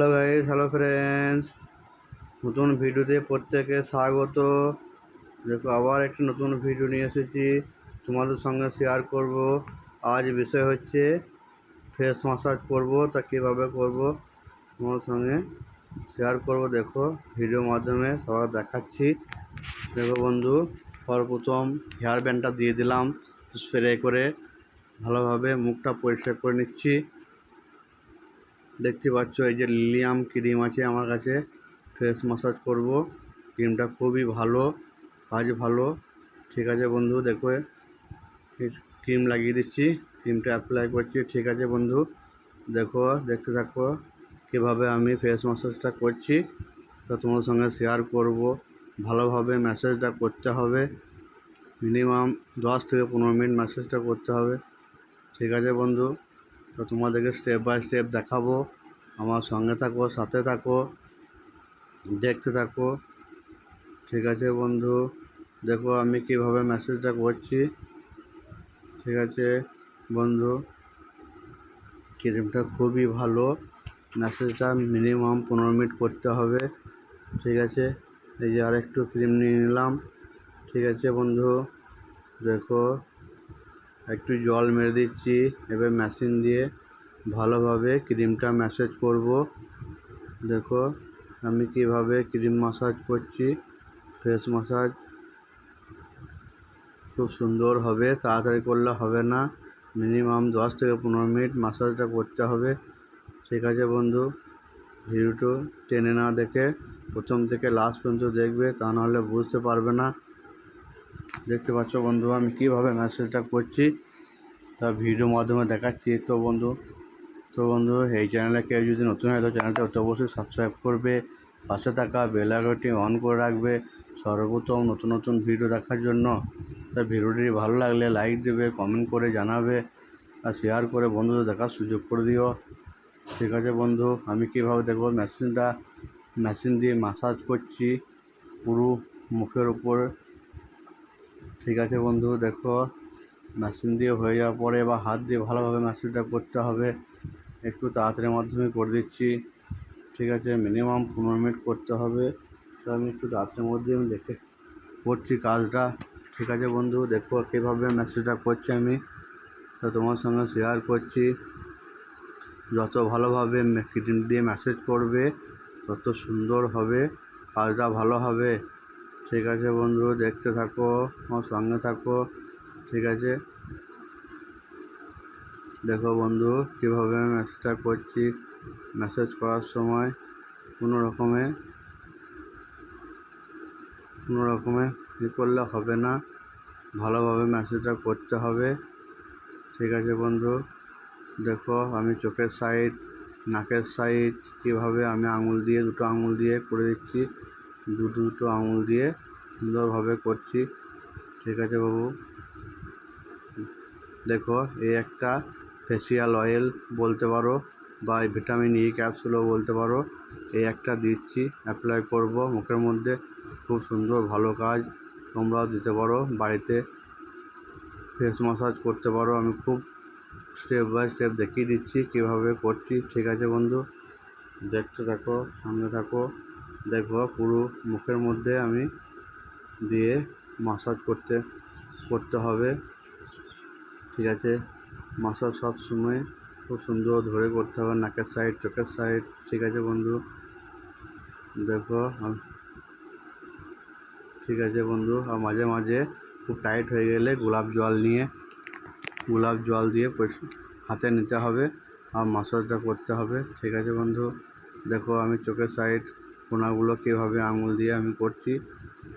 Hello guys, hello friends নতুন ভিডিওতে প্রত্যেকে স্বাগত। দেখো, আবার একটি নতুন ভিডিও নিয়ে এসেছি। তোমাদের সঙ্গে শেয়ার করব। আজ বিষয় হচ্ছে ফেস মাসাজ করব, তা কীভাবে করব তোমাদের সঙ্গে শেয়ার করব। দেখো, ভিডিওর মাধ্যমে সবাই দেখাচ্ছি। দেখো বন্ধু, সর্বপ্রথম হেয়ার ব্যান্ডটা দিয়ে দিলাম স্প্রে করে ভালোভাবে মুখটা পরিষ্কার করে নিচ্ছি। দেখতে পাচ্ছ, এই যে লিলিয়াম ক্রিম আছে আমার কাছে। ফেস ম্যাসাজ করব। ক্রিমটা খুবই ভালো, কাজ ভালো। ঠিক আছে বন্ধু, দেখো ক্রিম লাগিয়ে দিচ্ছি। ক্রিমটা অ্যাপ্লাই করছি, ঠিক আছে বন্ধু। দেখো, দেখতে থাকো কীভাবে আমি ফেস ম্যাসাজটা করছি। তো তোমার সঙ্গে শেয়ার করব। ভালোভাবে ম্যাসাজটা করতে হবে। মিনিমাম দশ থেকে পনেরো মিনিট ম্যাসাজটা করতে হবে। ঠিক আছে বন্ধু। তো তোমাদেরকে স্টেপ বাই স্টেপ দেখাবো। আমার সঙ্গে থাকো, সাথে থাকো, দেখতে থাকো। ঠিক আছে বন্ধু? দেখো আমি কীভাবে মেসেজটা করছি। ঠিক আছে বন্ধু? ক্রিমটা খুবই ভালো। মেসেজটা মিনিমাম পনেরো মিনিট করতে হবে। ঠিক আছে? এই যে আর একটু ক্রিম নিয়ে নিলাম। ঠিক আছে বন্ধু? দেখো। একটু জল মেরে দিচ্ছি, এবার মেশিন দিয়ে ভালোভাবে ক্রিমটা ম্যাসাজ করব। দেখো, আমি কীভাবে ক্রিম মাসাজ করছি ফেস মাসাজ খুব সুন্দর হবে, তাড়াতাড়ি করলে হবে না। মিনিমাম দশ থেকে পনেরো মিনিট মাসাজটা করতে হবে। ঠিক আছে বন্ধু ভিডিওটা টেনে না দেখে প্রথম থেকে লাস্ট পর্যন্ত দেখবে, তা নাহলে বুঝতে পারবে না। দেখতে পাচ্ছ বন্ধু, আমি কীভাবে ম্যাসেজটা করছি, তা ভিডিও মাধ্যমে দেখাচ্ছি। তো বন্ধু তো বন্ধু, এই চ্যানেলে কেউ যদি নতুন হয়, তো চ্যানেলটা অতি অবশ্যই সাবস্ক্রাইব করবে, পাশে থাকা বেল আইকনটি অন করে রাখবে, সর্বপ্রথম নতুন নতুন ভিডিও দেখার জন্য। তা ভিডিওটি ভালো লাগলে লাইক দেবে কমেন্ট করে জানাবে, আর শেয়ার করে বন্ধুদের দেখার সুযোগ করে দিও। ঠিক আছে বন্ধু, আমি কীভাবে দেখব? মেশিনটা মেশিন দিয়ে মাসাজ করছি, পুরো মুখের উপর ঠিক আছে বন্ধু, দেখো মেশিন দিয়ে হয়ে যাওয়ার পরে বা হাত দিয়ে ভালোভাবে মেশিনটা করতে হবে। একটু তাড়াতাড়ির মাধ্যমে করে দিচ্ছি। ঠিক আছে মিনিমাম পনেরো মিনিট করতে হবে। তো আমি একটু তাড়াতাড়ির মধ্যে আমি দেখে করছি কাজটা। ঠিক আছে বন্ধু, দেখো কীভাবে মেসেজটা করছি আমি। তো তোমার সঙ্গে শেয়ার করছি। যত ভালোভাবে ক্রিম দিয়ে মেসেজ করবে, তত সুন্দর হবে, কাজটা ভালো হবে। ঠিক আছে বন্ধু, দেখতে থাকো, আমার সঙ্গে থাকো, ঠিক আছে? দেখো বন্ধু, কীভাবে মেসেজটা করছি মেসেজ করার সময় কোনো রকমে কোনো রকমে ই করলে হবে না, ভালোভাবে মেসেজটা করতে হবে, ঠিক আছে বন্ধু? দেখো, আমি চোখের সাইড নাকের সাইড কীভাবে আমি আঙুল দিয়ে, দুটো আঙুল দিয়ে করে দিচ্ছি দুটো দুটো আঙুল দিয়ে সুন্দরভাবে করছি। ঠিক আছে বাবু। দেখো, এই একটা ফেসিয়াল অয়েল বলতে পারো বা ভিটামিন ই ক্যাপসুলও বলতে পারো। এই একটা দিচ্ছি অ্যাপ্লাই করব মুখের মধ্যে। খুব সুন্দর, ভালো কাজ। তোমরাও দিতে পারো, বাড়িতে ফেস ম্যাসাজ করতে পারো। আমি খুব স্টেপ বাই স্টেপ দেখিয়ে দিচ্ছি কীভাবে করছি। ঠিক আছে বন্ধু। দেখতে থাকো, সামনে থাকো। দেখো, পুরো মুখের মধ্যে আমি দিয়ে মাসাজ করতে করতে হবে। ঠিক আছে? মাসাজ সব সময় খুব সুন্দর ধরে করতে হবে, নাকের সাইড চোখের সাইড ঠিক আছে বন্ধু? দেখো ঠিক আছে বন্ধু? আর মাঝে মাঝে খুব টাইট হয়ে গেলে গোলাপ জল নিয়ে, গোলাপ জল দিয়ে হাতে নিতে হবে। আর মাসাজটা করতে হবে। ঠিক আছে বন্ধু? দেখো, আমি চোখের সাইড কোনাগুলো কীভাবে আঙুল দিয়ে আমি করছি,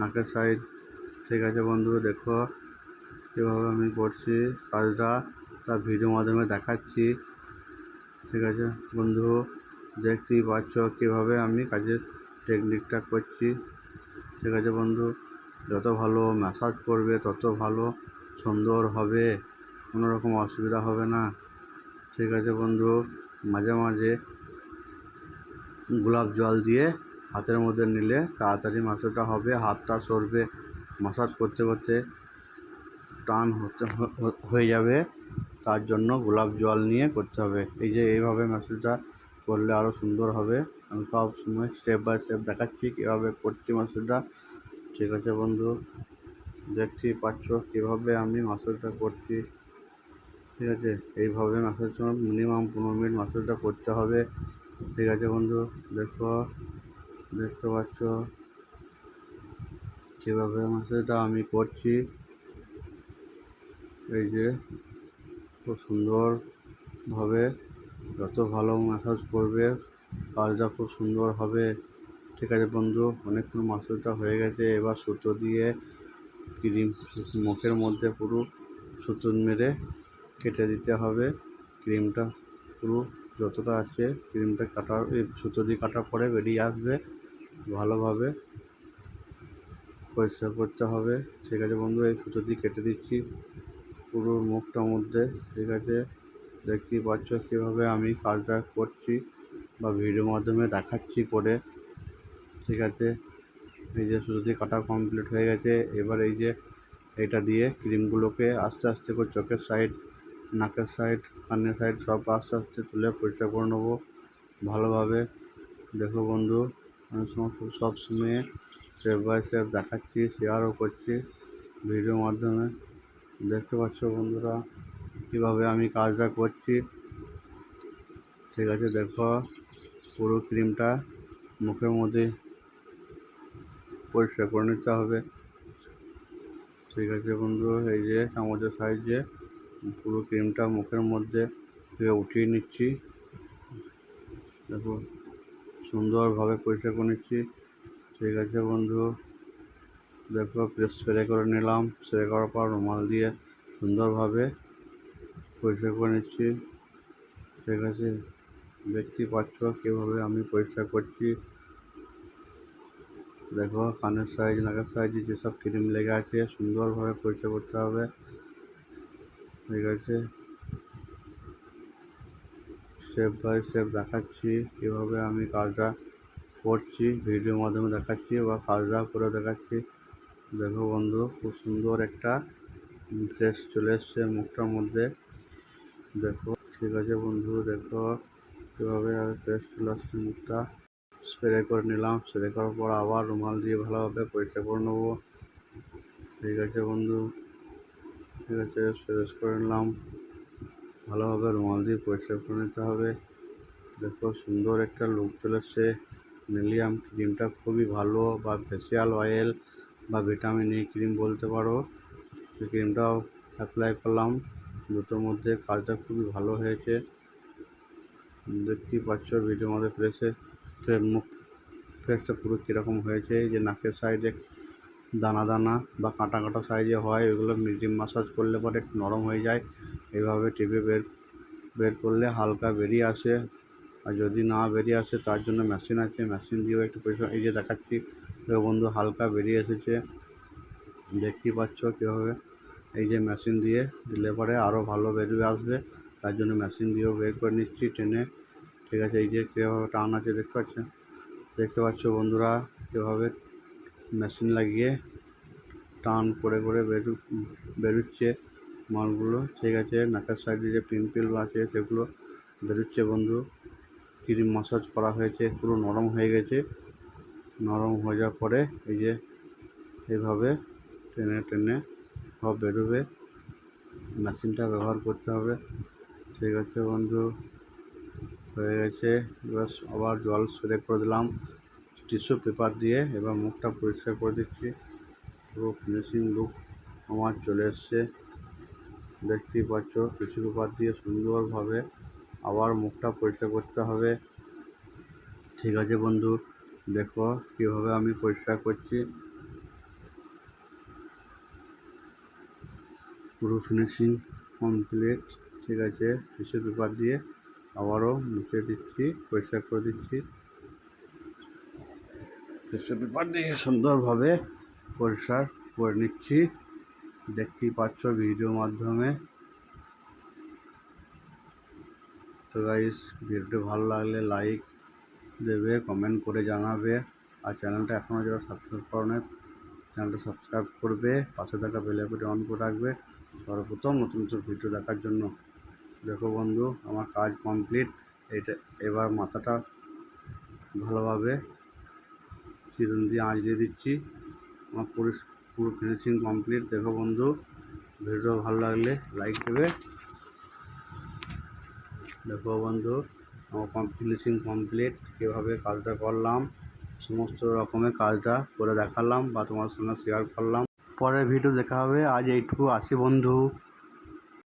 নাকের সাইড ঠিক আছে বন্ধু দেখো কীভাবে আমি করছি, কাজটা তার ভিডিও মাধ্যমে দেখাচ্ছি। ঠিক আছে বন্ধু, দেখতেই পাচ্ছ কীভাবে আমি কাজের টেকনিকটা করছি। ঠিক আছে বন্ধু, যত ভালো ম্যাসাজ করবে, তত ভালো সুন্দর হবে কোনো রকম অসুবিধা হবে না। ঠিক আছে বন্ধু, মাঝে মাঝে গোলাপ জল দিয়ে হাতের মধ্যে নিলে তাড়াতাড়ি মাসাজটা হবে, হাতটা সরবে মাসাজ করতে করতে টান হতে হয়ে যাবে। তার জন্য গোলাপ জল নিয়ে করতে হবে। এই যে এইভাবে ম্যাসাজটা করলে আরও সুন্দর হবে। আমি সব সময় স্টেপ বাই স্টেপ দেখাচ্ছি কীভাবে করছি মাসাজটা ঠিক আছে বন্ধু দেখছি পাচ্ছ কীভাবে আমি মাসাজটা করছি। ঠিক আছে, এইভাবে মাসাজ মিনিমাম পনেরো মিনিট মাসাজটা করতে হবে। ঠিক আছে বন্ধু, দেখো। দেখতে পাচ্ছ? কীভাবে মাসাজটা আমি করছি। এই যে, খুব সুন্দরভাবে যত ভালো ম্যাসাজ করবে, কাজটা খুব সুন্দর হবে। ঠিক আছে বন্ধু, অনেকক্ষণ মাসাজটা হয়ে গেছে, এবার সুতো দিয়ে ক্রিম মুখের মধ্যে পুরো সুতো মেরে কেটে দিতে হবে। ক্রিমটা পুরো যতটা আছে, ক্রিমটা কাটার, এই সুতো দিয়ে কাটার পরে বেরিয়ে আসবে, ভালোভাবে পরিষ্কার করতে হবে। ঠিক আছে বন্ধু, এই সুতো দিয়ে কেটে দিচ্ছি পুরো মুখটার মধ্যে। ঠিক আছে, দেখতেই পাচ্ছ কীভাবে আমি কাজটা করছি বা ভিডিওর মাধ্যমে দেখাচ্ছি করে। ঠিক আছে, এই যে সুতো দিয়ে কাটা কমপ্লিট হয়ে গেছে। এবার এই যে এটা দিয়ে ক্রিমগুলোকে আস্তে আস্তে করে চোখের সাইড নাকের সাইড কানের সাইড সব আস্তে আস্তে তুলে পরিষ্কার করে নেব। ভালোভাবে। দেখো বন্ধু, আমি সমস্ত সব সময় স্টেপ বাই স্টেপ দেখাচ্ছি শেয়ারও করছি ভিডিওর মাধ্যমে। দেখতে পাচ্ছ বন্ধুরা, কীভাবে আমি কাজটা করছি। ঠিক আছে, দেখো পুরো ক্রিমটা মুখের মধ্যে পরিষ্কার করে নিতে হবে। ঠিক আছে বন্ধু, এই যে চামচের সাহায্যে পুরো ক্রিমটা মুখের মধ্যে উঠিয়ে নিচ্ছি। দেখো, সুন্দরভাবে পরিষ্কার করে নিচ্ছি। ঠিক আছে বন্ধু। দেখো স্প্রে করে নিলাম। স্প্রে করার পর রুমাল দিয়ে সুন্দরভাবে পরিষ্কার করে নিচ্ছি। ঠিক আছে? দেখতে পাচ্ছ কীভাবে আমি পরিষ্কার করছি। দেখো, কানের সাইজ, নাকের সাইজে, যেসব ক্রিম লেগে আছে, সুন্দরভাবে পরিষ্কার করতে হবে। ঠিক আছে। স্টেপ বাই স্টেপ দেখাচ্ছি কীভাবে আমি কাজটা করছি ভিডিওর মাধ্যমে দেখাচ্ছি বা কাজটা করে দেখাচ্ছি। দেখো বন্ধু, খুব সুন্দর একটা ড্রেস চলে এসছে মুখটার মধ্যে। দেখো, ঠিক আছে বন্ধু, দেখো কীভাবে ড্রেস চলে আসছে মুখটা। স্প্রে করে নিলাম স্প্রে করার পর আবার রুমাল দিয়ে ভালোভাবে পরিষ্কার করে নেব। ঠিক আছে বন্ধু। ঠিক আছে স্প্রেস করে নিলাম। ভালোভাবে রুমাল দিয়ে পরিষ্কার করে নিতে হবে। দেখো, সুন্দর একটা লুক চলে এসছে মিলিয়াম ক্রিমটা খুবই ভালো, বা ফেসিয়াল অয়েল বা ভিটামিন ই ক্রিম বলতে পারো। সেই ক্রিমটাও অ্যাপ্লাই করলাম। দুটোর মধ্যে কাজটা খুবই ভালো হয়েছে। দেখতেই পাচ্ছ ভিডিওর মধ্যে ফ্রেশে ফ্রেশ মুখ ফ্রেশটা পুরো কীরকম হয়েছে। যে নাকের সাইডে দানা দানা বা কাঁটা কাঁটা সাইজে হয় ওগুলো মিডিয়াম মাসাজ করলে পরে একটু নরম হয়ে যায়। এইভাবে টিপে বের বের করলে হালকা বেরিয়ে আসে। আর যদি না বেরিয়ে আসে, তার জন্য মেশিন আছে। মেশিন দিয়েও একটু পরিষ্কার এই যে দেখাচ্ছি তো বন্ধু, হালকা বেরিয়ে এসেছে। দেখতেই পাচ্ছ কীভাবে? এই যে মেশিন দিয়ে দিলে পরে আরও ভালো বেরিয়ে আসবে। তার জন্য মেশিন দিয়েও বের করে নিচ্ছি টেনে। ঠিক আছে, এই যে কীভাবে টান আছে, দেখতে পাচ্ছেন দেখতে পাচ্ছ বন্ধুরা কীভাবে মেশিন লাগিয়ে টান করে করে বেরু বেরোচ্ছে মালগুলো। ঠিক আছে, নাকের সাইডে যে পিম্পল আছে, সেগুলো বেরোচ্ছে বন্ধু। ক্রিম মাসাজ করা হয়েছে, পুরো নরম হয়ে গেছে। নরম হয়ে যাওয়ার পরে এই যে এইভাবে টেনে টেনে সব বেরোবে। মেশিনটা ব্যবহার করতে হবে। ঠিক আছে বন্ধু, হয়ে গেছে। এবার আবার জল স্প্রে করে দিলাম। টিস্যু পেপার দিয়ে এবার মুখটা পরিষ্কার করে দিচ্ছি। পুরো ফিনিশিং লুক আমার চলে এসছে। দেখতেই পাচ্ছ, টিস্যু পেপার দিয়ে সুন্দরভাবে আবার মুখটা পরিষ্কার করতে হবে। ঠিক আছে বন্ধু, দেখো কীভাবে আমি পরিষ্কার করছি। পুরো ফিনিশিং কমপ্লিট ঠিক আছে। টিস্যু পেপার দিয়ে আবারও মুছে দিচ্ছি, পরিষ্কার করে দিচ্ছি। পেপার দিয়ে সুন্দরভাবে পরিষ্কার করে নিচ্ছি। দেখতেই পাচ্ছ ভিডিওর মাধ্যমে। তো গাইস ভিডিওটি ভালো লাগলে লাইক দেবে কমেন্ট করে জানাবে। আর চ্যানেলটা এখনও যারা সাবস্ক্রাইব করে চ্যানেলটা সাবস্ক্রাইব করবে। পাশে থাকা বেল আইকনটি অন করে রাখবে। সর্বপ্রথম নতুন নতুন ভিডিও দেখার জন্য। দেখো বন্ধু, আমার কাজ কমপ্লিট এটা এবার মাথাটা ভালোভাবে চিরুন দিয়ে আঁচড়ে দিচ্ছি। আমার পুরো পুরো ফিনিশিং কমপ্লিট দেখো বন্ধু। ভিডিও ভালো লাগলে লাইক দেবে। দেখো বন্ধু, আমার ফিনিশিং কমপ্লিট কীভাবে কাজটা করলাম, সমস্ত রকমের কাজটা করে দেখালাম বা তোমার সঙ্গে শেয়ার করলাম। পরের ভিডিও দেখা হবে, আজ এইটুকু, আসি বন্ধু।